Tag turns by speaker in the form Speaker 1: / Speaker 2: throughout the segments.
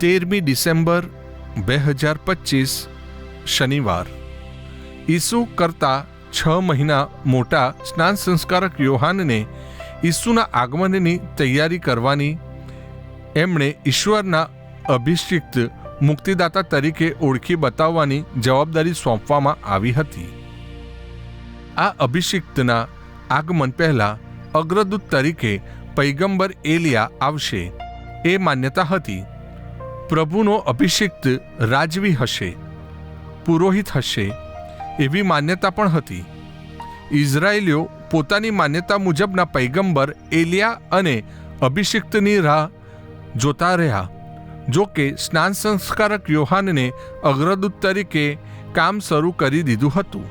Speaker 1: તેરમી ડિસેમ્બર બે હજાર પચીસ, શનિવાર. ઈસુ કરતાં છ મહિના મોટા સ્નાન સંસ્કારક યોહાનને ઈસુના આગમનની તૈયારી કરવાની એમણે ઈશ્વરના અભિષિક્ત મુક્તિદાતા તરીકે ઓળખી બતાવવાની જવાબદારી સોંપવામાં આવી હતી. આ અભિષિક્તના આગમન પહેલા અગ્રદૂત તરીકે પૈગંબર એલિયા આવશે. એ માન્યતા હતી. પ્રભુનો અભિષિક્ત રાજવી હશે, પુરોહિત હશે એવી માન્યતા પણ હતી. ઇઝરાયેલીઓ પોતાની માન્યતા મુજબના પૈગંબર એલિયા અને અભિષિક્તની રાહ જોતા રહ્યા, જો કે સ્નાન સંસ્કારક યોહાનને અગ્રદૂત તરીકે કામ શરૂ કરી દીધું હતું.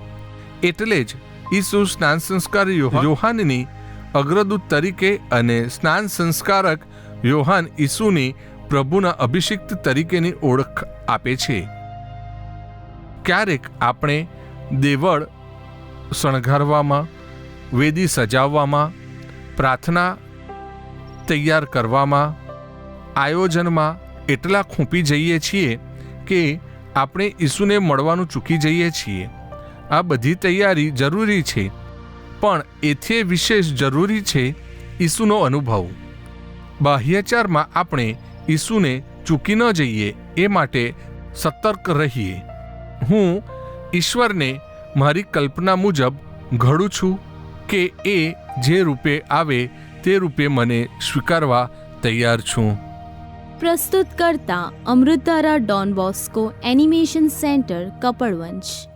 Speaker 1: એટલે જ ઈસુ સ્નાન સંસ્કાર યોહાનની અગ્રદૂત તરીકે અને સ્નાન સંસ્કારક યોહાન ઈસુની પ્રભુના અભિષિક્ત તરીકેની ઓળખ આપે છે. ક્યારેક આપણે દેવળ શણગારવામાં, વેદી સજાવવામાં, પ્રાર્થના તૈયાર કરવામાં, આયોજનમાં એટલા ખૂંપી જઈએ છીએ કે આપણે ઈસુને મળવાનું ચૂકી જઈએ છીએ. આ બધી તૈયારી જરૂરી છે, પણ એથી વિશેષ જરૂરી છે ઈસુનો અનુભવ. બાહ્યચારમાં આપણે ઈસુને ચૂકી ન જઈએ એ માટે સતર્ક રહીએ. હું ઈશ્વરને મારી કલ્પના મુજબ ઘડું છું કે એ જે રૂપે આવે તે રૂપે મને સ્વીકારવા તૈયાર છું.
Speaker 2: પ્રસ્તુત કરતા અમૃતારા Don Bosco animation centre, Kapadvanj.